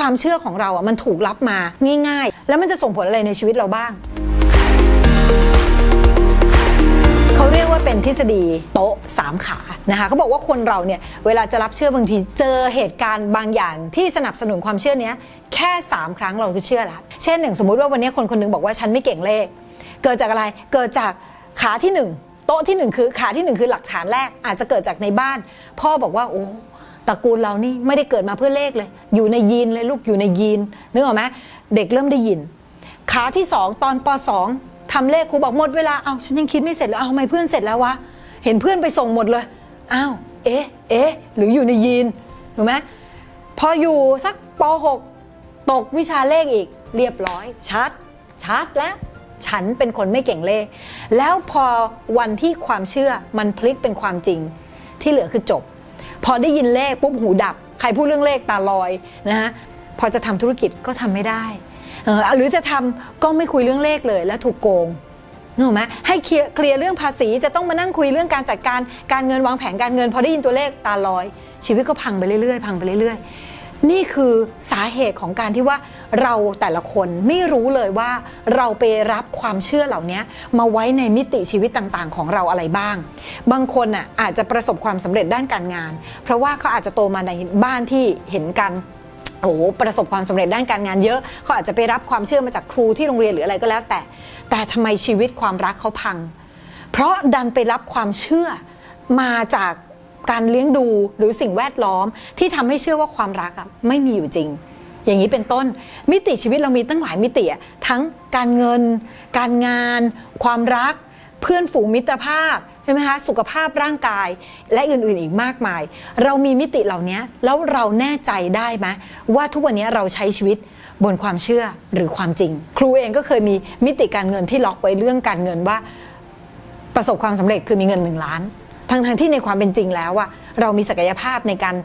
ความเชื่อของเราอะมันถูกรับมาง่าย ๆ แล้วมันจะส่งผลอะไรในชีวิตเราบ้าง เขาเรียกว่าเป็นทฤษฎีโต๊ะสามขานะคะเขาบอกว่าคนเราเนี่ยเวลาจะรับเชื่อบางทีเจอเหตุการณ์บางอย่างที่สนับสนุนความเชื่อเนี้ยแค่ 3 ครั้งเราก็เชื่อแล้วเช่นหนึ่งสมมุติว่าวันนี้คนคนหนึงบอกว่าฉันไม่เก่งเลข เกิดจากอะไรเกิดจากขาที่หนึ่งโต๊ะที่หนึ่งคือขาที่หนึ่งคือหลักฐานแรกอาจจะเกิดจากในบ้าน พ่อบอกว่าโอ้ ตระกูลเรานี่ไม่ได้เกิดมาเพื่อเลขเลย อยู่ในยีนเลยลูกอยู่ในยีนนึกออกไหมเด็กเริ่มได้ยิน ขาที่สองตอนปสองทำเลขครูบอกหมดเวลาเอาฉันยังคิดไม่เสร็จเลยเอาทำไมเพื่อนเสร็จแล้ววะเห็นเพื่อนไปส่งหมดเลยอ้าวเอ๊ะเอ๊ะหรืออยู่ในยีนถูกไหมพออยู่สักปหกตกวิชาเลขอีกเรียบร้อย ชัด ชัดแล้ว ฉันเป็นคนไม่เก่งเลข แล้วพอวันที่ความเชื่อมันพลิกเป็นความจริง ที่เหลือคือจบ พอได้ยินเลขปุ๊บหูดับ ใครพูดเรื่องเลขตาลอยนะฮะพอจะทำธุรกิจก็ทำไม่ได้หรือจะทำก็ไม่คุยเรื่องเลขเลยแล้วถูกโกงนึกออกไหมให้เคลียร์เคลียร์เรื่องภาษีจะต้องมานั่งคุยเรื่องการจัดการการเงินวางแผนการเงิน พอได้ยินตัวเลขตาลอย ชีวิตก็พังไปเรื่อยๆ พังไปเรื่อยๆ นี่คือสาเหตุของการที่ว่าเราแต่ละคนไม่รู้เลยว่าเราไปรับความเชื่อเหล่านี้มาไว้ในมิติชีวิตต่างๆ ของเราอะไรบ้าง บางคนน่ะอาจจะประสบความสำเร็จด้านการงาน เพราะว่าเขาอาจจะโตมาในบ้านที่เห็นกันโอ้ประสบความสำเร็จด้านการงานเยอะเขาอาจจะไปรับความเชื่อมาจากครูที่โรงเรียนหรืออะไรก็แล้ว แต่ แต่ทำไมชีวิตความรักเขาพัง เพราะดันไปรับความเชื่อมาจาก การเลี้ยงดูหรือสิ่งแวดล้อมที่ทำให้เชื่อว่าความรักอะไม่มีอยู่จริง อย่างนี้เป็นต้นมิติชีวิตเรามีตั้งหลายมิติทั้งการเงิน การงาน ความรัก เพื่อนฝูงมิตรภาพใช่ไหมคะสุขภาพร่างกายและอื่นๆอีกมากมาย เรามีมิติเหล่านี้แล้วเราแน่ใจได้ไหมว่าทุกวันนี้เราใช้ชีวิตบนความเชื่อหรือความจริง ครูเองก็เคยมีมิติการเงินที่ล็อกไว้เรื่องการเงินว่า ประสบความสำเร็จคือมีเงินหนึ่งล้าน ทั้งทที่ในความเป็นจริงแล้วอะเรามีศักยภาพในการ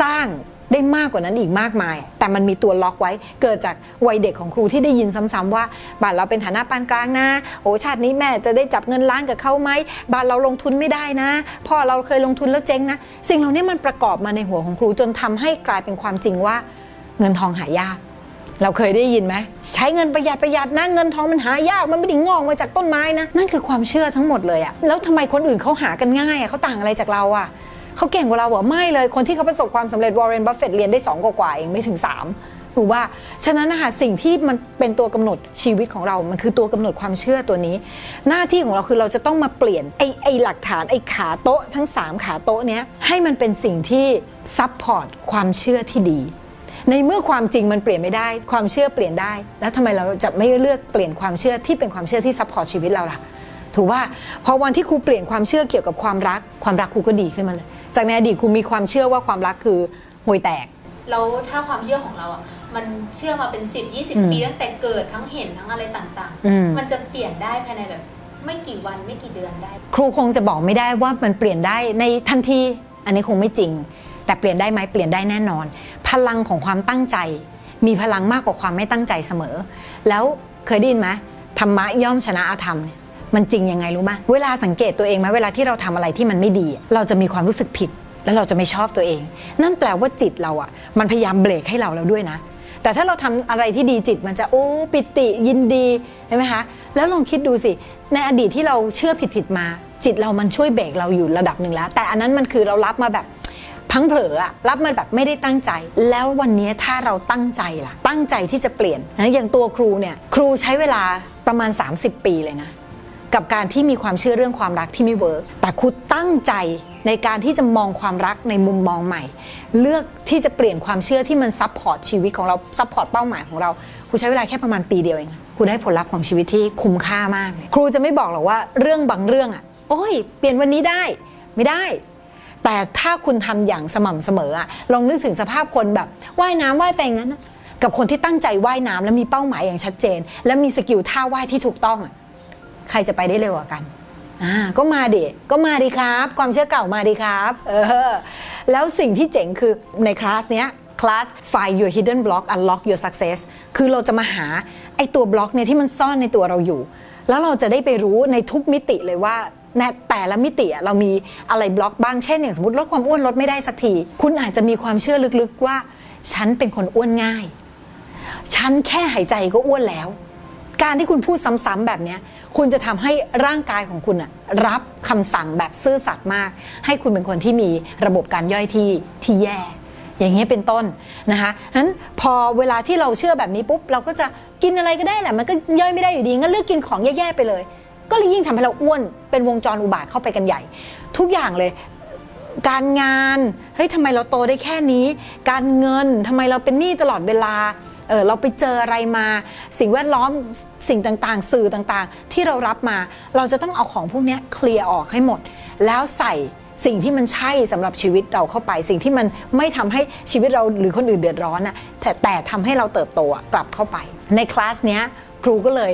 สร้างได้มากกว่านั้นอีกมากมาย แต่มันมีตัวล็อกไว้เกิดจากวัยเด็กของครูที่ได้ยินซ้ำๆว่าบ้านเราเป็นฐานะปานกลางนะโอ้ชาตินี้แม่จะได้จับเงินล้านกับเขาไหมบ้านเราลงทุนไม่ได้นะพ่อเราเคยลงทุนแล้วเจ๊งนะ สิ่งเหล่านี้มันประกอบมาในหัวของครูจนทำให้กลายเป็นความจริงว่า เงินทองหายาก เราเคยได้ยินไหมใช้เงินประหยัดประหยัดนะเงินทองมันหายากมันไม่ได้งอกมาจากต้นไม้นะนั่นคือความเชื่อทั้งหมดเลยอะแล้วทำไมคนอื่นเขาหากันง่ายอะเขาต่างอะไรจากเราอะเขาเก่งกว่าเราเหรอไม่เลยคนที่เขาประสบความสำเร็จวอร์เรนบัฟเฟตเรียนได้2กว่าเองไม่ถึง 3 ถูกว่าฉะนั้นนะคะสิ่งที่มันเป็นตัวกำหนดชีวิตของเรา มันคือตัวกำหนดความเชื่อตัวนี้ หน้าที่ของเราคือเราจะต้องมาเปลี่ยนไอ้ไอ้หลักฐานไอ้ขาโต๊ะทั้งสามขาโต๊ะเนี้ยให้มันเป็นสิ่งที่ซับพอร์ตความเชื่อที่ดี ในเมื่อความจริงมันเปลี่ยนไม่ได้ ความเชื่อเปลี่ยนได้ แล้วทำไมเราจะไม่เลือกเปลี่ยนความเชื่อที่เป็นความเชื่อที่ซัพพอร์ตชีวิตเราล่ะ ถูกว่าพอวันที่ครูเปลี่ยนความเชื่อเกี่ยวกับความรัก ความรักครูก็ดีขึ้นมาเลย จากในอดีตครูมีความเชื่อว่าความรักคือห่วยแตกแล้วถ้าความเชื่อของเราอะมันเชื่อมาเป็น10อืม20ปีตั้งแต่เกิดทั้งเห็นทั้งอะไรต่างอืมมันจะเปลี่ยนได้ภายในแบบไม่กี่วันไม่กี่เดือนได้ ครูคงจะบอกไม่ได้ว่ามันเปลี่ยนได้ในทันที อันนี้คงไม่จริง แต่เปลี่ยนได้ไหมเปลี่ยนได้แน่นอน พลังของความตั้งใจ มีพลังมากกว่าความไม่ตั้งใจเสมอ แล้วเคยได้ยินไหมธรรมะย่อมชนะอาธรรมมันจริงยังไงรู้ไหมเวลาสังเกตตัวเองไหมเวลาที่เราทำอะไรที่มันไม่ดี เราจะมีความรู้สึกผิด แล้วเราจะไม่ชอบตัวเอง นั่นแปลว่าจิตเราอะ มันพยายามเบรกให้เราแล้วด้วยนะ แต่ถ้าเราทำอะไรที่ดีจิตมันจะโอ้ปิติยินดีใช่ไหมคะแล้วลองคิดดูสิ ในอดีตที่เราเชื่อผิดผิดๆมา จิตเรามันช่วยเบรกเราอยู่ระดับหนึ่งแล้ว แต่อันนั้นมันคือเรารับมาแบบ พลังเผลออะรับมาแบบไม่ได้ตั้งใจ แล้ววันนี้ถ้าเราตั้งใจล่ะ ตั้งใจที่จะเปลี่ยนนะอย่างตัวครูเนี่ยครูใช้เวลาประมาณ 30 ปีเลยนะกับการที่มีความเชื่อเรื่องความรักที่ไม่เวิร์กแต่ครูตั้งใจในการที่จะมองความรักในมุมมองใหม่ เลือกที่จะเปลี่ยนความเชื่อที่มันซับพอร์ตชีวิตของเราซับพอร์ตเป้าหมายของเราครูใช้เวลาแค่ประมาณปีเดียวเองครูได้ผลลัพธ์ของชีวิตที่คุ้มค่ามาก ครูจะไม่บอกหรอกว่าเรื่องบางเรื่องอะโอ้ย เปลี่ยนวันนี้ได้ ไม่ได้ แต่ถ้าคุณทำอย่างสม่ำเสมออะลองนึกถึงสภาพคนแบบว่ายน้ำว่ายไปงั้น กับคนที่ตั้งใจว่ายน้ำและมีเป้าหมายอย่างชัดเจน และมีสกิลท่าว่ายที่ถูกต้องอะใครจะไปได้เร็วกว่ากันอ่าก็มาดิก็มาดิครับ ความเชื่อเก่ามาดิครับเออแล้วสิ่งที่เจ๋งคือในคลาสเนี้ยคลาส find your hidden block unlock your success คือเราจะมาหาไอตัวบล็อกเนี่ยที่มันซ่อนในตัวเราอยู่ แล้วเราจะได้ไปรู้ในทุกมิติเลยว่า ในแต่ละมิติเรามีอะไรบล็อกบ้างเช่นอย่างสมมติลดความอ้วนลดไม่ได้สักที คุณอาจจะมีความเชื่อลึกๆว่า ฉันเป็นคนอ้วนง่าย ฉันแค่หายใจก็อ้วนแล้ว การที่คุณพูดซ้ำๆแบบนี้คุณจะทำให้ร่างกายของคุณรับคำสั่งแบบซื่อสัตย์มาก ให้คุณเป็นคนที่มีระบบการย่อยที่ที่แย่ อย่างนี้ยเป็นต้นนะคะนั้นพอเวลาที่เราเชื่อแบบนี้ปุ๊บเราก็จะกินอะไรก็ได้แหละมันก็ย่อยไม่ได้อยู่ดีงั้นเลือกกินของแย่ๆไปเลย ก็เลยยิ่งทำให้เราอ้วนเป็นวงจรอุบาทเข้าไปกันใหญ่ ทุกอย่างเลย การงานเฮ้ยทำไมเราโตได้แค่นี้ การเงินทำไมเราเป็นหนี้ตลอดเวลาเออเราไปเจออะไรมา สิ่งแวดล้อมสิ่งต่างๆ สื่อต่างๆ ที่เรารับมา เราจะต้องเอาของพวกนี้เคลียร์ออกให้หมด แล้วใส่สิ่งที่มันใช่สำหรับชีวิตเราเข้าไป สิ่งที่มันไม่ทำให้ชีวิตเราหรือคนอื่นเดือดร้อนนะแต่แต่ทำให้เราเติบโตกลับเข้าไป ในคลาสเนี้ย ครูก็เลย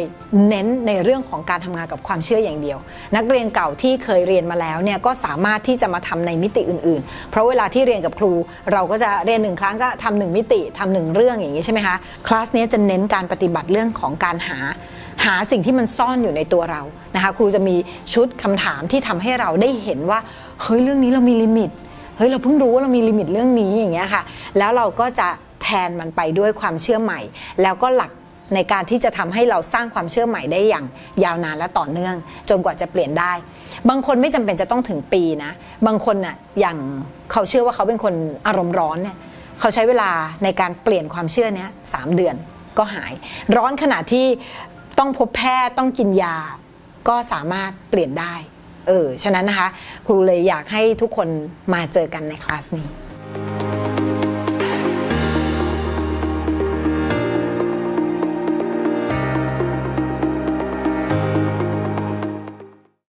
เน้นในเรื่องของการทำงานกับความเชื่ออย่างเดียว นักเรียนเก่าที่เคยเรียนมาแล้วเนี่ยก็สามารถที่จะมาทำในมิติอื่น ๆ เพราะเวลาที่เรียนกับครู เราก็จะเรียนหนึ่งครั้งก็ทำหนึ่งมิติทำหนึ่งเรื่องอย่างนี้ใช่ไหมคะคลาสนี้จะเน้นการปฏิบัติเรื่องของการหาหาสิ่งที่มันซ่อนอยู่ในตัวเรานะคะครูจะมีชุดคำถามที่ทำให้เราได้เห็นว่าเฮ้ยเรื่องนี้เรามีลิมิตเฮ้ยเราเพิ่งรู้ว่าเรามีลิมิตเรื่องนี้อย่างเงี้ยค่ะแล้วเราก็จะแทนมันไปด้วยความเชื่อใหม่ แล้วก็หลัก ในการที่จะทำให้เราสร้างความเชื่อใหม่ได้อย่างยาวนานและต่อเนื่อง จนกว่าจะเปลี่ยนได้ บางคนไม่จำเป็นจะต้องถึงปีนะ บางคนน่ะอย่างเขาเชื่อว่าเขาเป็นคนอารมณ์ร้อนเนี่ยเขาใช้เวลาในการเปลี่ยนความเชื่อเนี้ยสามเดือนก็หาย ร้อนขนาดที่ต้องพบแพทย์ต้องกินยา ก็สามารถเปลี่ยนได้ เออ ฉะนั้นนะคะ ครูเลยอยากให้ทุกคนมาเจอกันในคลาสนี้